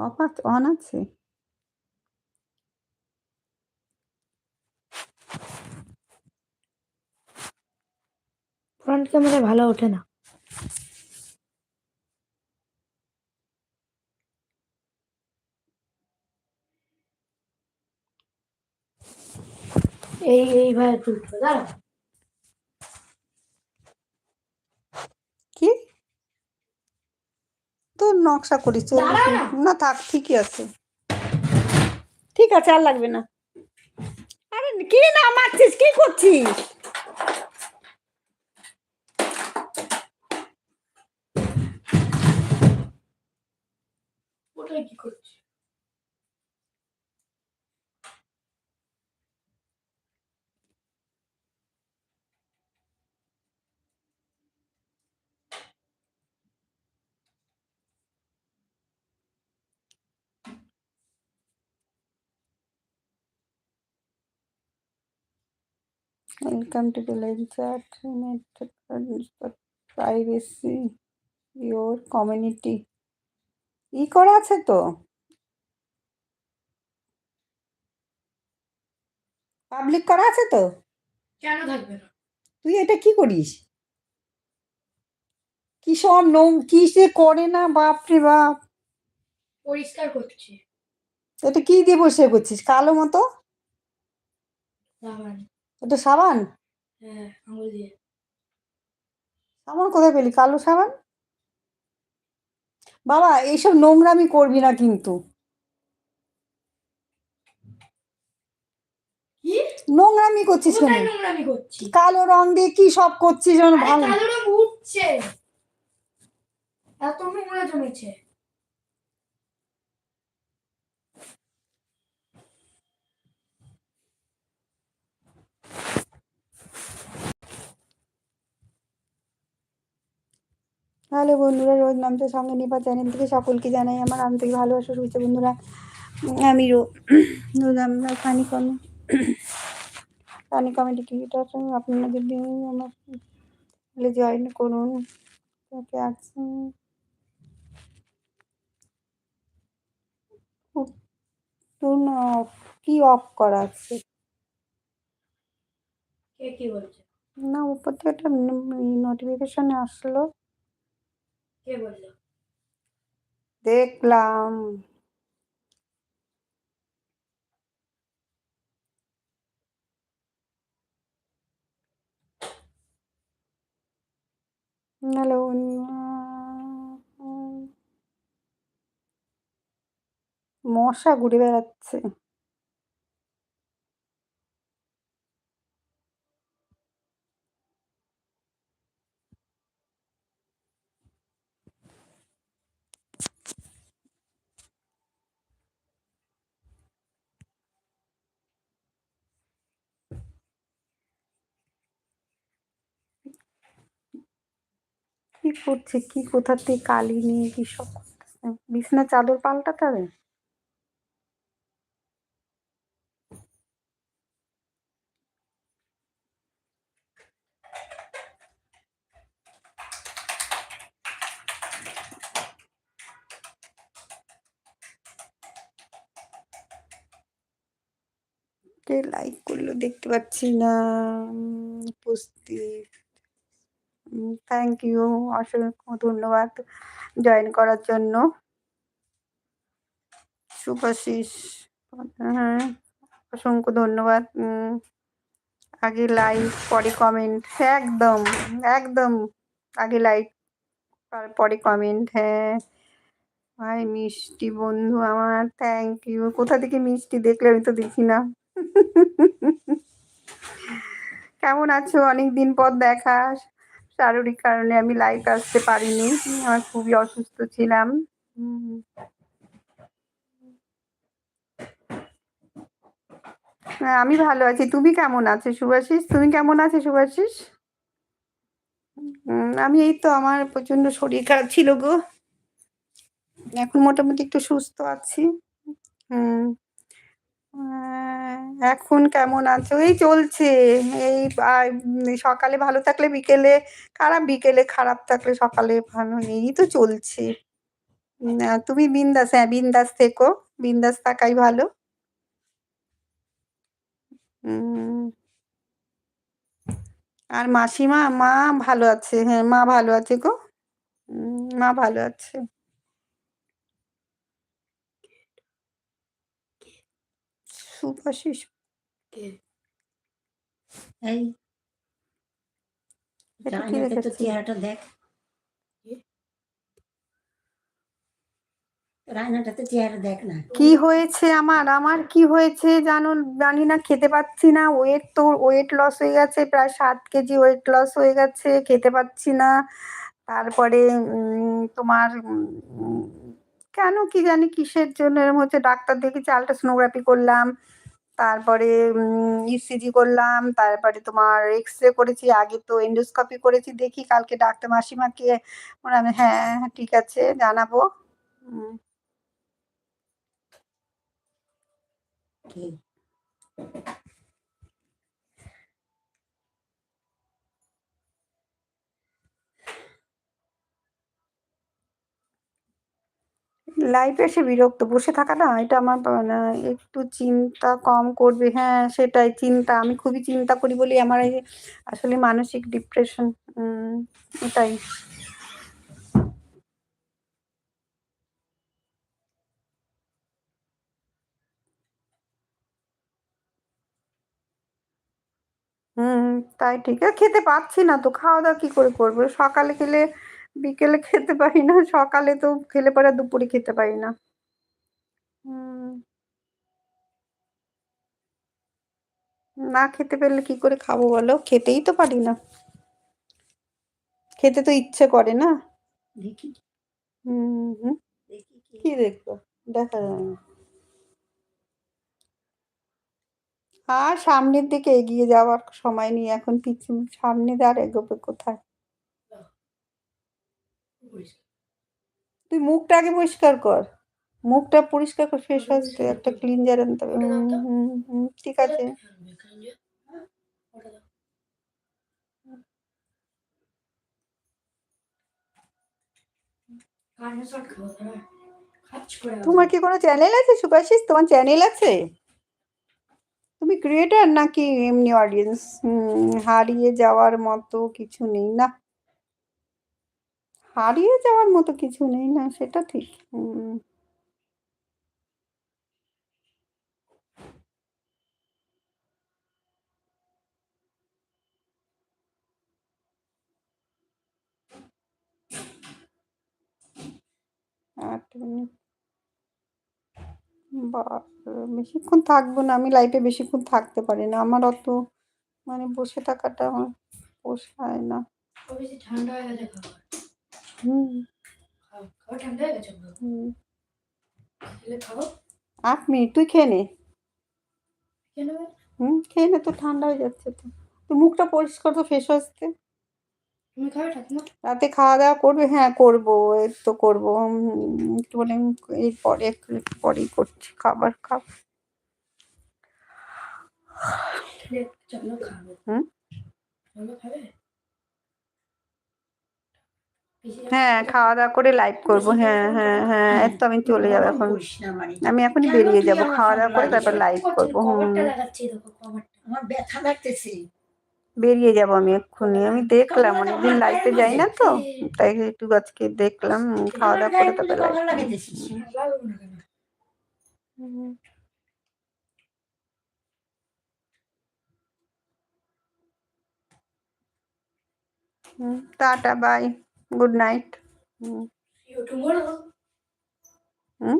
Of আছে on আছে? Front camera ভালো ওঠে না। এই এইভাবে তুলতে দাঁড়া। কি? তো নকশা করি চলবে না। থাক ঠিকই আছে। ঠিক আছে আর লাগবে না। আরে কি না মারছিস? কি করছিস? ওটাই কি করছি Welcome to the live chat. Privacy, your community. ই করা আছে তো? পাবলিক করা আছে তো? কেন থাকবে না? তুই এটা কি করিস? কি সব নোং কি সে করে না? বাপরে বাপ। পরিষ্কার করছি। এটা কি দিয়ে বসে করছিস? কালো মতো? এটা সাবান? হ্যাঁ আঙুল দিয়ে। সাবান কোথায় পেলি? কালো সাবান? বাবা এইসব নোংরামি করবি না কিন্তু। নোংরামি করছিস কেন? নোংরামি করছি কালো রং দিয়ে কি সব করছিস ভালো? কালো রং উঠছে। এত নোংরা জমেছে। হ্যালো বন্ধুরা রোজ নামতে সঙ্গে নিপা চ্যানেল থেকে। সকলকে জানাই আমার আন্তরিক ভালোবাসা শুভেচ্ছা বন্ধুরা। আমি রোজ আমরা ফানি কমে ফানি কমেডি ক্রিয়েটার আপনারা যদি আমার জয়েন করুন। তাকে অফ কি অফ করা আছে? কে কি বলছে? না উপর থেকে একটা নোটিফিকেশন আসলো। দেখলাম। হ্যালো মশা ঘুরে বেড়াচ্ছে। কি করছে? কি কোথা থেকে কালি নিয়ে কি সব করতেছে বিছনা চাদর পাল্টাতে হবে? লাইক করল দেখতে পাচ্ছি না। উপস্থিত। থ্যাংক ইউ অসংখ্য ধন্যবাদ জয়েন করার জন্য। সুভাশিস হ্যাঁ অসংখ্য ধন্যবাদ। আগে লাইক পরে কমেন্ট একদম একদম, আগে লাইক তারপরে কমেন্ট হ্যাঁ। ভাই, মিষ্টি বন্ধু আমার থ্যাংক ইউ কোথা থেকে মিষ্টি দেখলে আমি তো দেখি না। কেমন আছো? অনেক দিন পর দেখা। শারীরিক কারণে আমি লাইভ আসতে পারিনি। আমার খুবই অসুস্থ ছিলাম। হ্যাঁ, আমি ভালো আছি। তুমি কেমন আছো সুভাষিস? তুমি কেমন আছো উম, আমি এই তো আমার প্রচণ্ড শরীর খারাপ ছিল গো। এখন মোটামুটি একটু সুস্থ আছি। হুম এখন কেমন আছো? এই চলছে। এই সকালে ভালো থাকলে বিকেলে খারাপ বিকেলে খারাপ থাকলে সকালে ভালো এই তো চলছে। তুমি বিন্দাস হ্যাঁ বিন্দাস থেকো। বিন্দাস থাকাই ভালো। আর মাসিমা, মা ভালো আছে? হ্যাঁ মা ভালো আছে গো। মা ভালো আছে। সুভাষিস এই। কি জানাতে তো রেখেছি? চেহারাটা দেখ। রায়নাটাতে চেহারা দেখ না। কি হয়েছে আমার? আমার কি হয়েছে জানো? জানি না খেতে পাচ্ছি না। ওয়েট তো ওয়েট লস হয়ে গেছে প্রায় সাত কেজি ওয়েট লস হয়ে গেছে খেতে পাচ্ছি না। তারপরে উম, তোমার কেন কি জানি কিসের জন্য? এরকম হচ্ছে ডাক্তার দেখেছি আলট্রাসোনোগ্রাফি করলাম তারপরে ইসিজি করলাম তারপরে তোমার এক্স রে করেছি আগে তো এন্ডোস্কপি করেছি দেখি কালকে ডাক্তার মাসিমাকে বললাম হ্যাঁ হ্যাঁ, ঠিক আছে জানাব। কি? লাইফে এসে বিরক্ত, বসে থাকা না, এটা আমার একটু চিন্তা কম করবে। হ্যাঁ সেটাই চিন্তা, আমি খুবই চিন্তা করি বলি আমার এই আসলে মানসিক ডিপ্রেশন এটাই। হুম, তাই ঠিক। খেতে পাচ্ছি না তো খাওয়া দাওয়া কি করে করব? সকালে খেলে বিকেলে খেতে পারি না সকালে তো খেলে পরে দুপুরে খেতে পারি না। না খেতে পেলে কি করে খাব বলো? খেতেই তো পারি না। খেতে তো ইচ্ছে করে না। দেখি হুম কি। দেখব? দেখা যায় না আর সামনের দিকে এগিয়ে যাওয়ার সময় নেই এখন পিছু সামনে আর এগোবে কোথায়? তুই মুখটা আগে পরিষ্কার কর। মুখটা পরিষ্কার কর ফেস ওয়াশ দিয়ে একটা ক্লিনজার আনতে হবে। ঠিক আছে। তোমার কি কোনো চ্যানেল আছে সুভাষিস? তোমার চ্যানেল আছে? তুমি ক্রিয়েটার নাকি এমনি অডিয়েন্স হারিয়ে যাওয়ার মতো কিছু নেই। না হারিয়ে যাওয়ার মতো কিছু নেই, না, সেটা ঠিক। হুম বেশিক্ষণ থাকব না, আমি লাইফে বেশিক্ষণ থাকতে পারি না, আমার অত মানে বসে থাকাটা আমার পোষায় না। ঠান্ডা হয়ে গেছে আট মিনিট তুই খেয়ে নে। হুম খেয়ে নে তো ঠান্ডা হয়ে যাচ্ছে তো। তুই মুখটা পরিষ্কার তো ফেস ঠাকুমা রাতে খাওয়া দাওয়া করবে? হ্যাঁ করব এই তো করব। একটু মানে এরপরে একটু একটু পরেই করছি খাবার খাব। হুম? খাবে? হ্যাঁ খাওয়া দাওয়া করে লাইভ করব। হ্যাঁ হ্যাঁ হ্যাঁ এই তো আমি চলে যাব এখন। আমি এখনই বেরিয়ে যাব। খাওয়া দাওয়া করে তারপর লাইভ করব। বেরিয়ে যাব আমি এক্ষুনি। আমি দেখলাম অনেকদিন লাইভে যাই না তো। তাই একটু আজকে দেখলাম খাওয়া দাওয়া করে তারপর live tata bye good night hmm